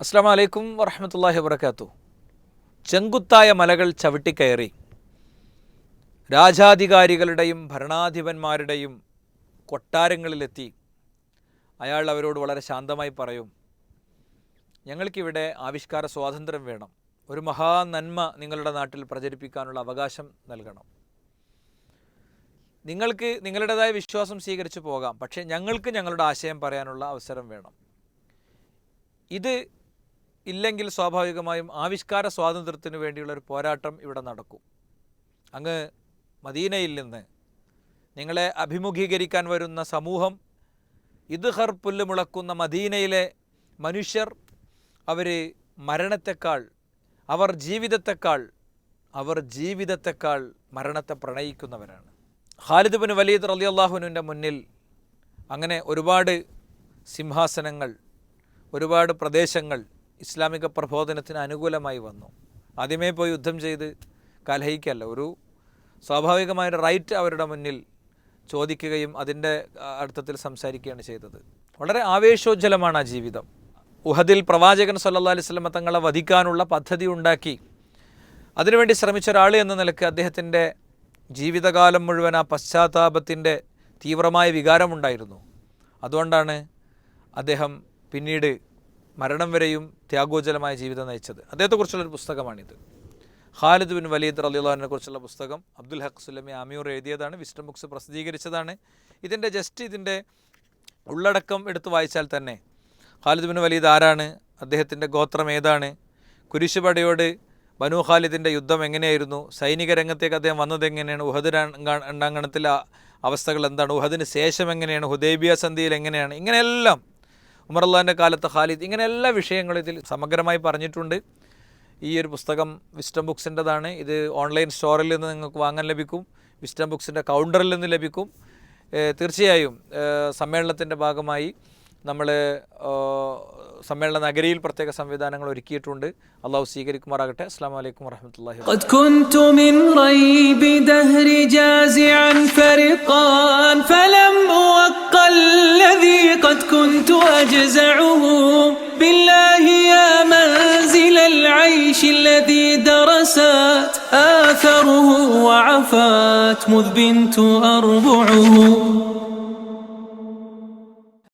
അസ്സാം വലൈക്കും വറഹമത്തല്ലാഹി വബർക്കാത്തു ചെങ്കുത്തായ മലകൾ ചവിട്ടിക്കയറി. രാജാധികാരികളുടെയും ഭരണാധിപന്മാരുടെയും കൊട്ടാരങ്ങളിലെത്തി. അയാൾ അവരോട് വളരെ ശാന്തമായി പറയും ഞങ്ങൾക്കിവിടെ ആവിഷ്കാര സ്വാതന്ത്ര്യം വേണം. ഒരു മഹാ നന്മ നിങ്ങളുടെ നാട്ടിൽ പ്രചരിപ്പിക്കാനുള്ള അവകാശം നൽകണം. നിങ്ങൾക്ക് നിങ്ങളുടേതായ വിശ്വാസം സ്വീകരിച്ചു പോകാം പക്ഷേ ഞങ്ങൾക്ക് ഞങ്ങളുടെ ആശയം പറയാനുള്ള അവസരം വേണം. ഇത് ഇല്ലെങ്കിൽ സ്വാഭാവികമായും ആവിഷ്കാര സ്വാതന്ത്ര്യത്തിന് വേണ്ടിയുള്ള ഒരു പോരാട്ടം ഇവിടെ നടക്കും. അങ്ങ് മദീനയിൽ നിന്ന് നിങ്ങളെ അഭിമുഖീകരിക്കാൻ വരുന്ന സമൂഹം ഇദ്ഹർ പുല്ല് മുളക്കുന്ന മദീനയിലെ മനുഷ്യർ അവർ മരണത്തെക്കാൾ അവർ ജീവിതത്തെക്കാൾ അവർ ജീവിതത്തെക്കാൾ മരണത്തെ പ്രണയിക്കുന്നവരാണ്. ഖാലിദ് ബിൻ വലീദ് റലി അള്ളാഹുനുവിന്റെ മുന്നിൽ അങ്ങനെ ഒരുപാട് സിംഹാസനങ്ങൾ ഒരുപാട് പ്രദേശങ്ങൾ ഇസ്ലാമിക പ്രബോധനത്തിന് അനുകൂലമായി വന്നു. ആദ്യമേ പോയി യുദ്ധം ചെയ്ത് കലഹിക്കല്ല. ഒരു സ്വാഭാവികമായ റൈറ്റ് അവരുടെ മുന്നിൽ ചോദിക്കുകയും അതിന്റെ അർത്ഥത്തിൽ സംസാരിക്കുകയാണ് ചെയ്തത്. വളരെ ആവേശോജ്ജലമാണ് ആ ജീവിതം. ഉഹദിൽ പ്രവാചകൻ സല്ലാ അലൈഹി വസല്ലമ തങ്ങളെ വധിക്കാനുള്ള പദ്ധതി ഉണ്ടാക്കി. അതിനുവേണ്ടി ശ്രമിച്ച ഒരാൾ എന്ന നിലയ്ക്ക് അദ്ദേഹത്തിന്റെ ജീവിതകാലം മുഴുവൻ ആ പശ്ചാത്താപത്തിന്റെ തീവ്രമായ വികാരമുണ്ടായിരുന്നു. അതുകൊണ്ടാണ് അദ്ദേഹം പിന്നീട് മരണം വരെയും ത്യാഗോജലമായ ജീവിതം നയിച്ചത്. അദ്ദേഹത്തെക്കുറിച്ചുള്ളൊരു പുസ്തകമാണിത്. ഖാലിദ് ബിൻ വലീദ് റലിയുള്ളതിനെ കുറിച്ചുള്ള പുസ്തകം അബ്ദുൽ ഹക്ക് സുലമി ആമിയൂർ എഴുതിയതാണ്. വിസ്റ്റം ബുക്സ് പ്രസിദ്ധീകരിച്ചതാണ്. ഇതിന്റെ ജസ്റ്റ് ഇതിന്റെ ഉള്ളടക്കം എടുത്ത് വായിച്ചാൽ തന്നെ ഖാലിദ് ബിൻ വലീദ് ആരാണ്? അദ്ദേഹത്തിന്റെ ഗോത്രം ഏതാണ്? കുരിശുപടയോട് ബനു ഖാലിദിന്റെ യുദ്ധം എങ്ങനെയായിരുന്നു? സൈനിക രംഗത്തേക്ക് അദ്ദേഹം വന്നത് എങ്ങനെയാണ്? ഉഹദ് രണ്ടാങ്കണത്തിലെ അവസ്ഥകൾ എന്താണ്? ഉഹദിന് ശേഷം എങ്ങനെയാണ്? ഹുദൈബിയ സന്ധിയിൽ എങ്ങനെയാണ്? ഇങ്ങനെയെല്ലാം ഉമർ അള്ളാഹിന്റെ കാലത്ത് ഖാലിദ് ഇങ്ങനെ എല്ലാ വിഷയങ്ങളും ഇതിൽ സമഗ്രമായി പറഞ്ഞിട്ടുണ്ട്. ഈ ഒരു പുസ്തകം വിസ്റ്റം ബുക്സിന്റെതാണ്. ഇത് ഓൺലൈൻ സ്റ്റോറിൽ നിന്ന് നിങ്ങൾക്ക് വാങ്ങാൻ ലഭിക്കും. വിസ്റ്റം ബുക്സിന്റെ കൗണ്ടറിൽ നിന്ന് ലഭിക്കും. തീർച്ചയായും സമ്മേളനത്തിന്റെ ഭാഗമായി നമ്മൾ സമ്മേളന നഗരിയിൽ പ്രത്യേക സംവിധാനങ്ങൾ ഒരുക്കിയിട്ടുണ്ട്. അള്ളാഹു സ്വീകരിക്കുമാറാകട്ടെ. അസ്സാം വലൈക്കും വറഹമത്തല്ലാഹി قد كنت أجزعه بالله يا منزل العيش الذي درست آثره وعفات مذ بنت أربعه.